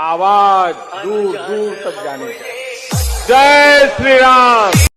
आवाज़ दूर दूर तक जाने जय श्री राम।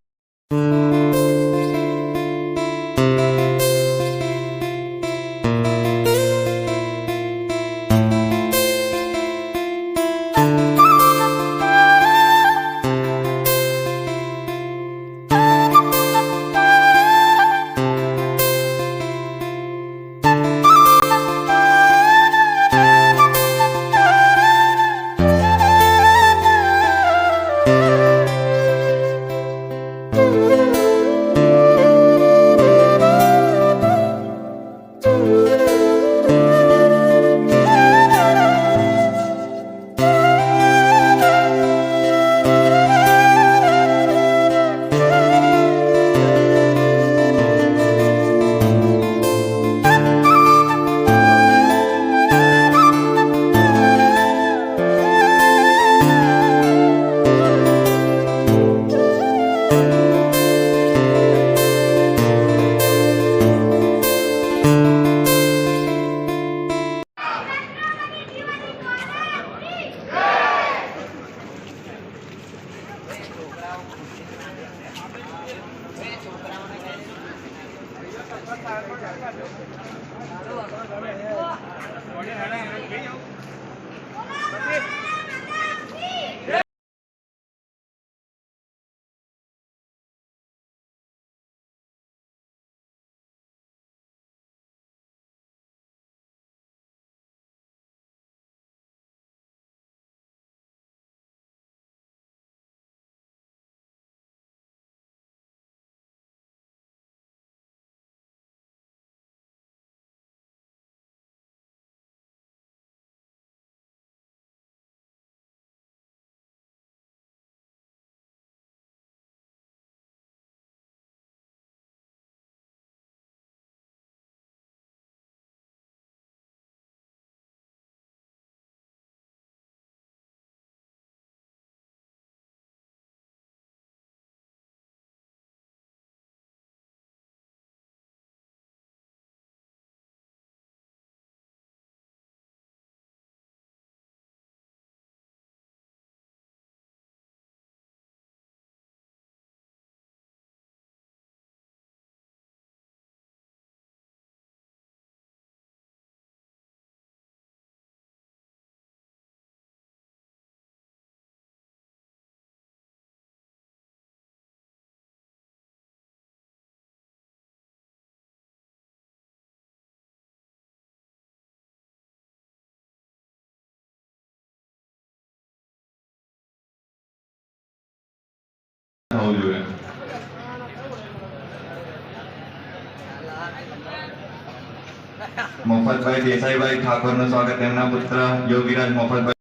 મફતભાઈ દેસાઈભાઈ ઠાકોરનું સ્વાગત. તેમના પુત્ર યોગીરાજ મફતભાઈ.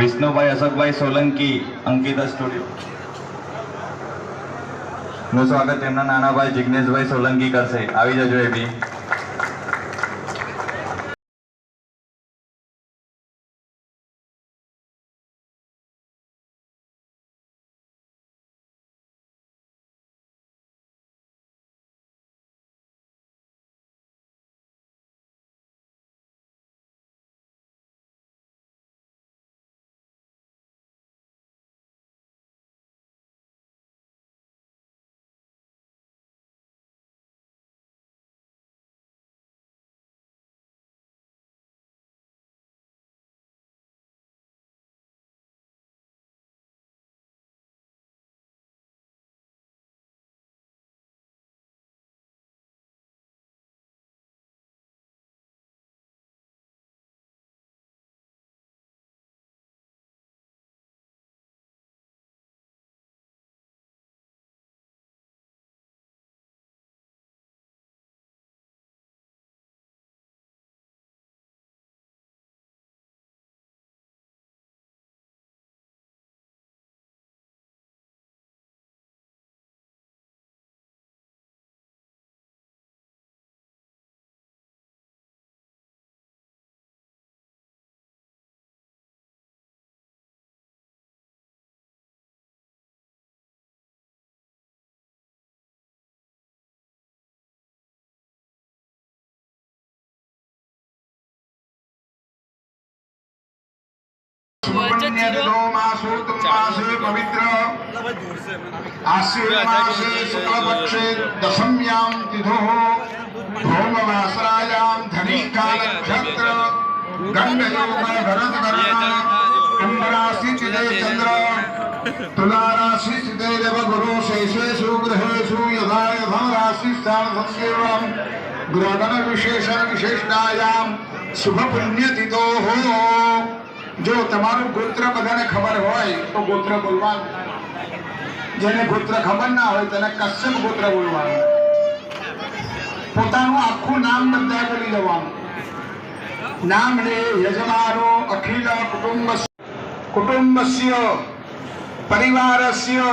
વિષ્ણુભાઈ અશોકભાઈ સોલંકી, અંકિતા સ્ટુડિયો. નું સ્વાગત તેમના નાના ભાઈ જિગ્નેશભાઈ સોલંકી કરશે. આવી જજો એ બી. आश्वीर्मासे शुक्लपक्षे दशम्यां तिथोः भौमवासरायां धनीकालक्षत्र कुंभराशिचिते चंद्र तुलाराशिचिते देवगुरु शेषेषु ग्रहेषु यथा यथा જો તમારું ગોત્ર બધાને ખબર હોય, તો ગોત્ર બોલવાનું. જેને ગોત્ર ખબર ના હોય, તેને કશ્યપ ગોત્ર બોલવાનું. પોતાનું આખું નામ બધા બોલી જવાનું નામ લે યજમાનો અખિલ કુટુંબ કુટુંબસ્ય, પરિવારસ્ય,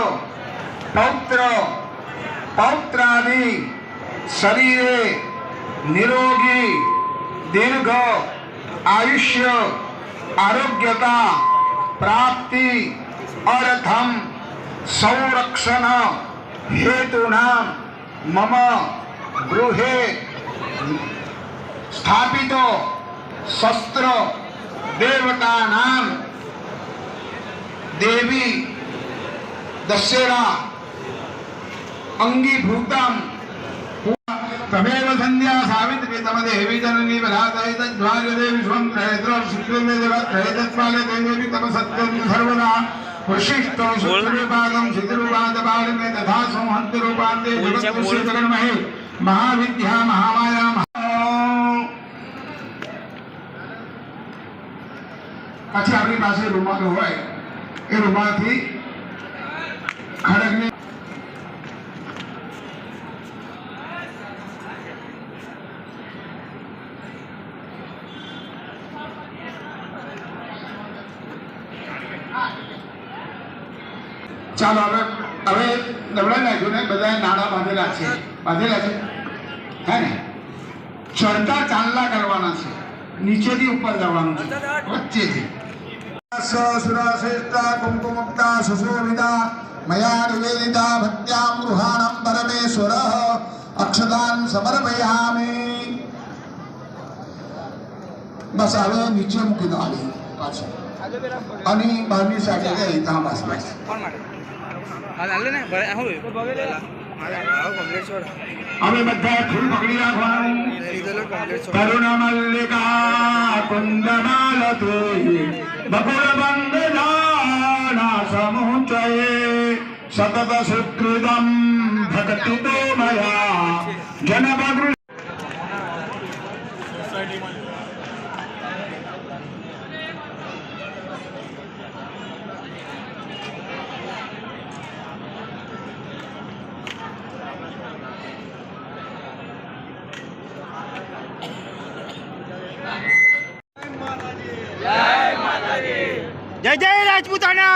પૌત્ર. પૌત્રાદિ, શરીરે, નિરોગી, દીર્ઘ, આયુષ્ય. आरोग्यता प्राप्ति अर्थम संरक्षण हेतुना मम गृह स्थापित शस्त्र देवता नाम देवी दशहरा अंगीभूतम સંધ્યા સાવિત્રી તમ દેવી જનની વરાદય તદ્વાર્યદે વિશ્વં ત્રયત્ર શુક્રમે દેવ ત્રયતત્વાલે દેવી તમ સત્યં સર્વદા વશિષ્ઠો શુક્રપાદમ સિદ્ધરૂપાદ બાળમે તથા સંહંત રૂપાંતે જગત જગન્મહે મહાવિદ્યા મહામાયા મહા પછી આપણી પાસે રૂમાલ હોય એ રૂમાલથી ખડગને ચાલો હવે હવે દવડાઈ નાખ્યું ને બધા નાણાં બાંધેલા છે બાંધેલા છે હે ને ચડતા ચાંદલા કરવાના છે નીચેથી ઉપર જવાનું છે વચ્ચેથી સુરાશ્રેષ્ઠા કુમકુમુક્તા સુશોભિતા મયા નિવેદિતા ભક્ત્યામ ગૃહાણમ પરમેશ્વર અક્ષદાન સમર્પયામી બસ હવે નીચે મૂકી દો આલી પાછું અને બહારની સાઈડે ગઈ ત્યાં બસ બસ અમે બધા ફૂલ પકડી રાખવાનું કરુણ મલ્લિકા કુંદ માલતી બકુલ બંદના સમુચયે સતત સુકૃતમ ભક્તિ તો મયા જન রাজপুতানা